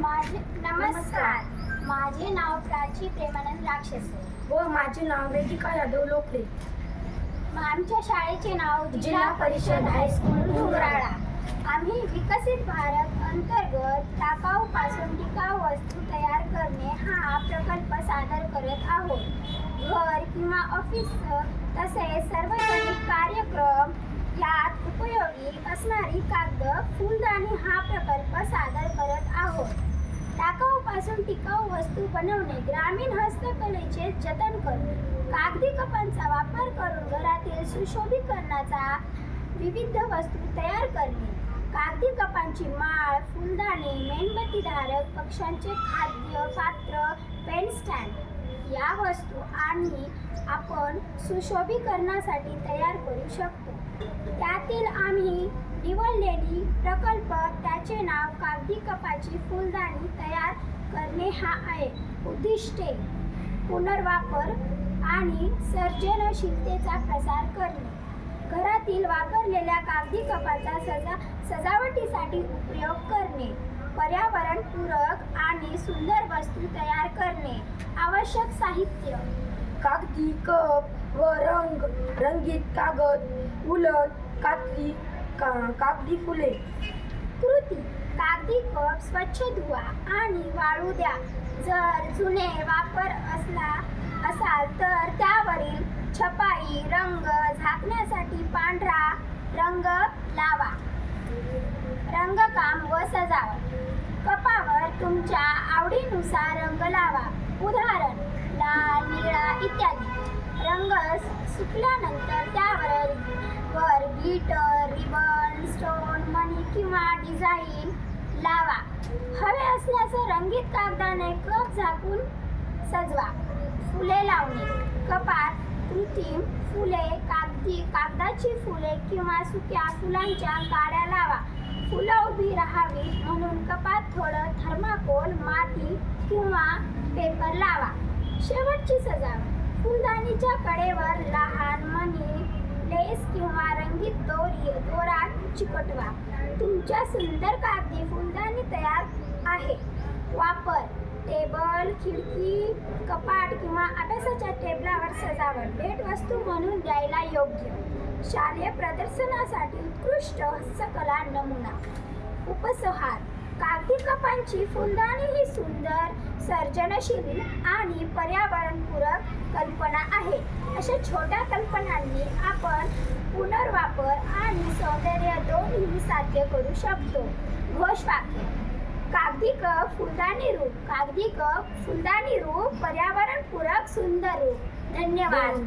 माझे नमस्कार. माझे नाव प्राची प्रेमानंद राक्षसे. व माझे नाव वेदिका यादव लोकरे. आमच्या शाळेचे नाव जिल्हा परिषद हायस्कूल डोंगराळा आम्ही विकसित भारत अंतर्गत टाकाऊ पासून टिकाऊ वस्तू तयार करणे हा प्रकल्प सादर करत आहोत. घर किंवा ऑफिस तसेच सार्वजनिक कार्यक्रम यात उपयोगी असणारी कागद फुलदाणी हा प्रकल्प सादर करत आहोत टाकाऊ पासून टिकाऊ वस्तू बनवणे ग्रामीण हस्तकलेचे जतन करणे. कागदी कपांचा वापर करून घरातील सुशोभीकरणाचा विविध वस्तू तयार करणे. कागदी कपांची माळ फुलदाणे मेणबत्तीधारक पक्ष्यांचे खाद्य पात्र पेन स्टँड या वस्तू आणि आपण सुशोभीकरणासाठी तयार करू शकतो. त्यातील आम्ही निवडलेली प्रकल्प त्याचे नाव कागदी कपाची फुलदाणी तयार करणे हा आहे. उद्दिष्टे पुनर्वापर आणि सर्जनशीलतेचा प्रसार करणे. घरातील वापरलेल्या कागदी कपाचा सजा सजावटीसाठी उपयोग करणे. पर्यावरणपूरक आणि सुंदर वस्तू तयार करणे. आवश्यक साहित्य. कागदी कप व रंग रंगीत कागद उलट कात्री कागदी फुले. कृती कागदी कप स्वच्छ धुवा आणि वाळू द्या. जर जुने वापर असला असाल तर त्यावरील छपाई रंग झाकण्यासाठी पांढरा रंग लावा. रंगकाम व सजावट. कपावर तुमच्या आवडीनुसार रंग लावा. उदाहरण लाल निळा इत्यादी. रंग सुकल्यानंतर त्या वर ग्लिटर रिबन स्टोन मणी किंवा डिझाईन लावा. हवे असल्यास रंगीत कागदाने कप झाकून सजवा. फुले लावणे. कपात कृत्रिम फुले कागदी कागदाची फुले किंवा सुक्या फुलांच्या गाड्या लावा. फुलं उभी राहावी म्हणून कपात थोडं थर्माकोल माती किंवा पेपर लावा. शेवटची सजावट. फुलदाणीच्या कडेवर लहान लेस किंवा रंगीत दोरी दोरा चिकटवा. तुमच्या सुंदर कागदी फुलदाणी तयार आहे. वापर टेबल खिडकी कपाट किंवा अभ्यासाच्या टेबलावर सजावट भेटवस्तू म्हणून द्यायला योग्य. शालेय प्रदर्शनासाठी उत्कृष्ट हस्तकला नमुना. उपसहार कागदी कपांची फुलदाणी ही सुंदर सर्जनशील आणि पर्यावरणपूरक अशा छोट्या कल्पनांनी आपण पुनर्वापर आणि सौंदर्य दोन्ही साध्य करू शकतो. घोषवाक्य कागदी कप फुलदाणी रूप. कागदी कप फुलदाणी रूप पर्यावरणपूरक सुंदर रूप. धन्यवाद.